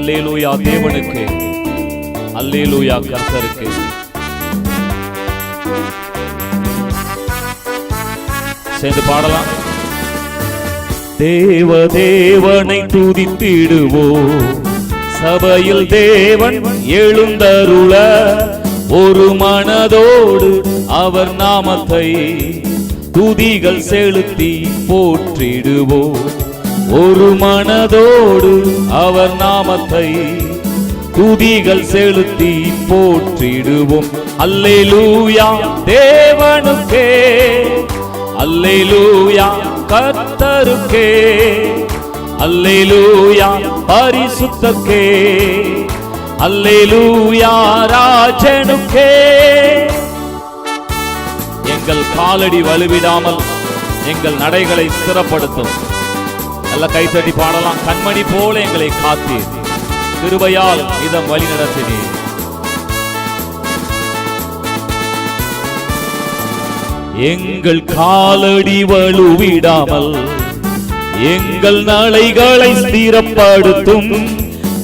அல்லேலூயா தேவனுக்கு. அல்லேலூயா கர்த்தருக்கு. சேர்ந்து பாடலாம். தேவ தேவனை துதித்திடுவோ சபையில் தேவன் எழுந்தருள ஒரு மனதோடு அவர் நாமத்தை துதிகள் செலுத்தி போற்றிடுவோம். ஒரு மனதோடு அவர் நாமத்தை துதிகள் செலுத்தி போற்றிடுவோம். அல்லேலூயா தேவனுக்கே. அல்லே லூயா கத்தருக்கே கர்த்தருக்கே. அல்லேலூயா பரிசுத்தக்கே அல்லேலூயா ராஜனுக்கே. எங்கள் காலடி வலுவிடாமல் எங்கள் நடைகளை ஸ்திரப்படுத்தும். நல்ல கைத்தட்டி பாடலாம். கண்மணி போல எங்களை காத்தீர். கிருபையால் இதம் வழி நடத்தினீர். எங்கள் காலடி வலுவிடாமல் எங்கள் நலைகளை ஸ்திரப்படுத்தும்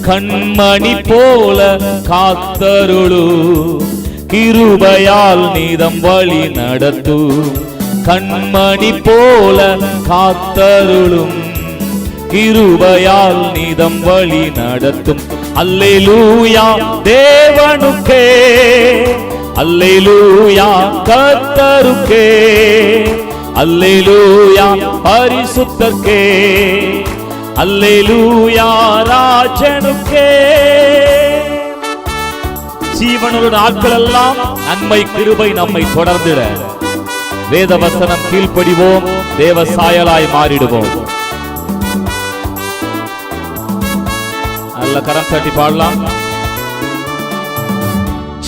கண்மணி போல காத்தருளு. கிருபையால் நீதம் வழி நடத்தும் கண்மணி போல காத்தருளும். கிருபையால் நீதம் வழி நடத்தும். அல்லேலூயா தேவனுக்கே. அல்லேலூயா கர்த்தருக்கே. அல்லேலூயா பரிசுத்தர்க்கே. அல்லேலூயா ராஜனுக்கே. ஜீவனுள்ள நாட்கள் எல்லாம் நன்மை கிருபை நம்மை தொடர்ந்திட. வேத வசனம் கீழ்ப்படிவோம் தேவ சாயலாய் மாறிடுவோம். நல்ல கரம் தட்டி பாடலாம்.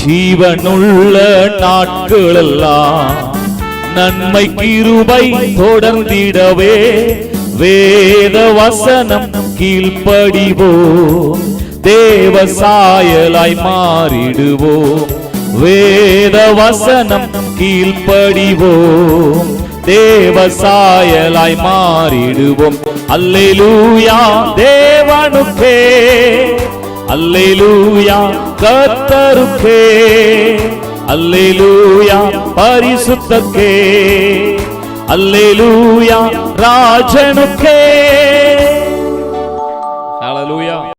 ஜீவனுள்ள நாட்களெல்லாம் நன்மை கிருபை தொடர்ந்திடவே. வேத வசனம் கீழ்ப்படிவோம். தேவ சாயலாய் மாறிடுவோம். வேத வசனம் கீழ்ப்படிவோம். தேவ சாயலாய் மாறிடுவோம். அல்லேலூயா தேவனுக்கே. அல்லேலூயா கர்த்தருக்கே. அல்லேலூயா பரிசுத்தக்கே. அல்லேலூயா ராஜனுக்கே. ஹalleluya.